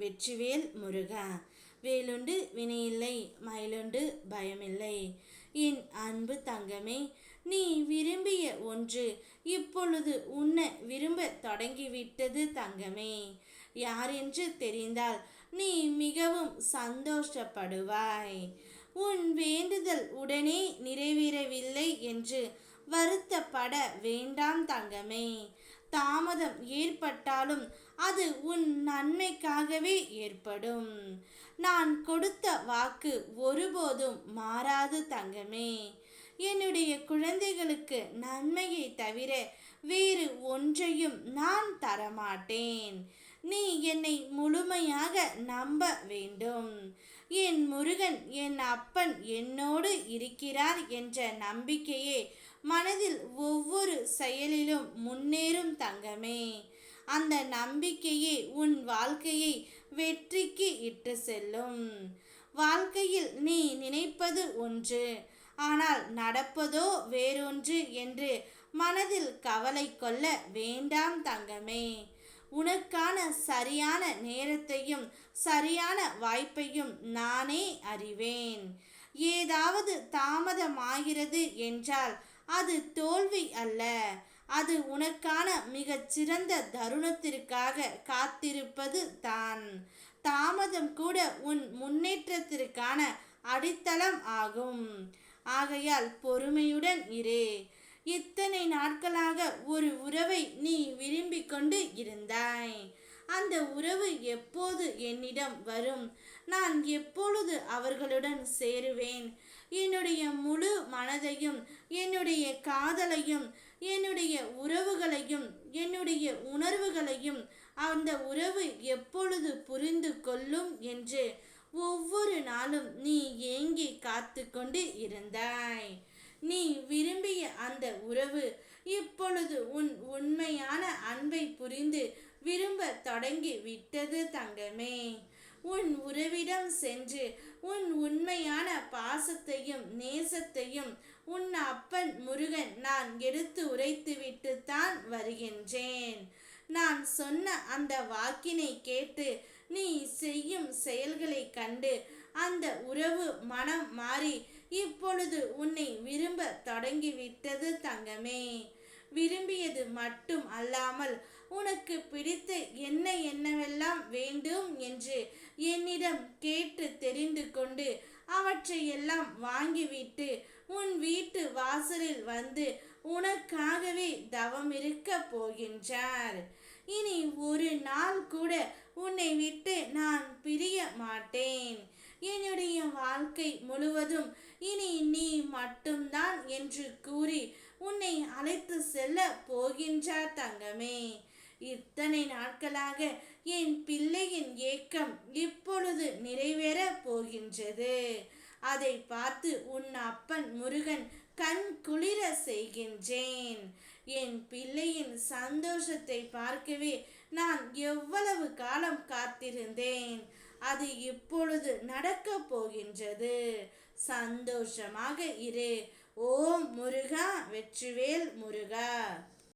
வெற்றிவேல் முருகா. வேலுண்டு வினையில்லை மயிலுண்டு பயமில்லை. என் அன்பு தங்கமே நீ விரும்பிய ஒன்று இப்பொழுது உன்னை விரும்ப தொடங்கிவிட்டது தங்கமே. யார் என்று தெரிந்தால் நீ மிகவும் சந்தோஷப்படுவாய். உன் வேண்டுதல் உடனே நிறைவேறவில்லை என்று வருத்தப்பட வேண்டாம் தங்கமே. தாமதம் ஏற்பட்டாலும் அது உன் நன்மைக்காகவே ஏற்படும். நான் கொடுத்த வாக்கு ஒருபோதும் மாறாது தங்கமே. என்னுடைய குழந்தைகளுக்கு நன்மையை தவிர வேறு ஒன்றையும் நான் தரமாட்டேன். நீ என்னை முழுமையாக நம்ப வேண்டும். என் முருகன் என் அப்பன் என்னோடு இருக்கிறார் என்ற நம்பிக்கையே மனதில் ஒவ்வொரு செயலிலும் முன்னேறும் தங்கமே. அந்த நம்பிக்கையே உன் வாழ்க்கையை வெற்றிக்கு இட்டு செல்லும். வாழ்க்கையில் நீ நினைப்பது ஒன்று ஆனால் நடப்பதோ வேறொன்று என்று மனதில் கவலை கொள்ள வேண்டாம் தங்கமே. உனக்கான சரியான நேரத்தையும் சரியான வாய்ப்பையும் நானே அறிவேன். ஏதாவது தாமதமாகிறது என்றால் அது தோல்வி அல்ல. அது உனக்கான மிகச் சிறந்த தருணத்திற்காக காத்திருப்பது தான். தாமதம் கூட உன் முன்னேற்றத்திற்கான அடித்தளம் ஆகும். ஆகையால் பொறுமையுடன் இரு. இத்தனை நாட்களாக ஒரு உறவை நீ விரும்பி கொண்டு இருந்தாய். அந்த உறவு எப்போது என்னிடம் வரும்? நான் எப்பொழுது அவர்களுடன் சேருவேன்? என்னுடைய முழு மனதையும் என்னுடைய காதலையும் என்னுடைய உறவுகளையும் என்னுடைய உணர்வுகளையும் அந்த உறவு எப்பொழுது புரிந்து கொள்ளும் என்று ஒவ்வொரு நாளும் நீ ஏங்கி காத்து கொண்டு இருந்தாய். நீ விரும்பிய அந்த உறவு இப்பொழுது உன் உண்மையான அன்பை புரிந்து விரும்ப தொடங்கி விட்டது தங்கமே. உன் உறவிடம் சென்று உன் உண்மையான பாசத்தையும் நேசத்தையும் உன் அப்பன் முருகன் நான் எடுத்து உரைத்துவிட்டு தான் வருகின்றேன். நான் சொன்ன அந்த வாக்கினை கேட்டு நீ செய்யும் செயல்களை கண்டு அந்த உறவு மனம் மாறி இப்பொழுது உன்னை விரும்ப தொடங்கிவிட்டது தங்கமே. விரும்பியது மட்டும் அல்லாமல் உனக்கு பிடித்து என்ன என்னவெல்லாம் வேண்டும்? என்று என்னிடம் கேட்டு தெரிந்து கொண்டு அவற்றையெல்லாம் வாங்கிவிட்டு உன் வீட்டு வாசலில் வந்து உனக்காகவே தவம் இருக்க போகின்றார். இனி ஒரு நாள் கூட உன்னை விட்டு நான் பிரிய மாட்டேன். என்னுடைய வாழ்க்கை முழுவதும் இனி நீ மட்டும்தான் என்று கூறி உன்னை அழைத்து செல்ல போகின்றார் தங்கமே. இத்தனை நாட்களாக என் பிள்ளையின் ஏக்கம் இப்பொழுது நிறைவேற போகின்றது. அதை பார்த்து உன் அப்பன் முருகன் கண் குளிர செய்கின்றேன். என் பிள்ளையின் சந்தோஷத்தை பார்க்கவே நான் எவ்வளவு காலம் காத்திருந்தேன். அது இப்பொழுது நடக்க போகின்றது. சந்தோஷமாக இரு. ஓம் முருகா வெற்றிவேல் முருகா.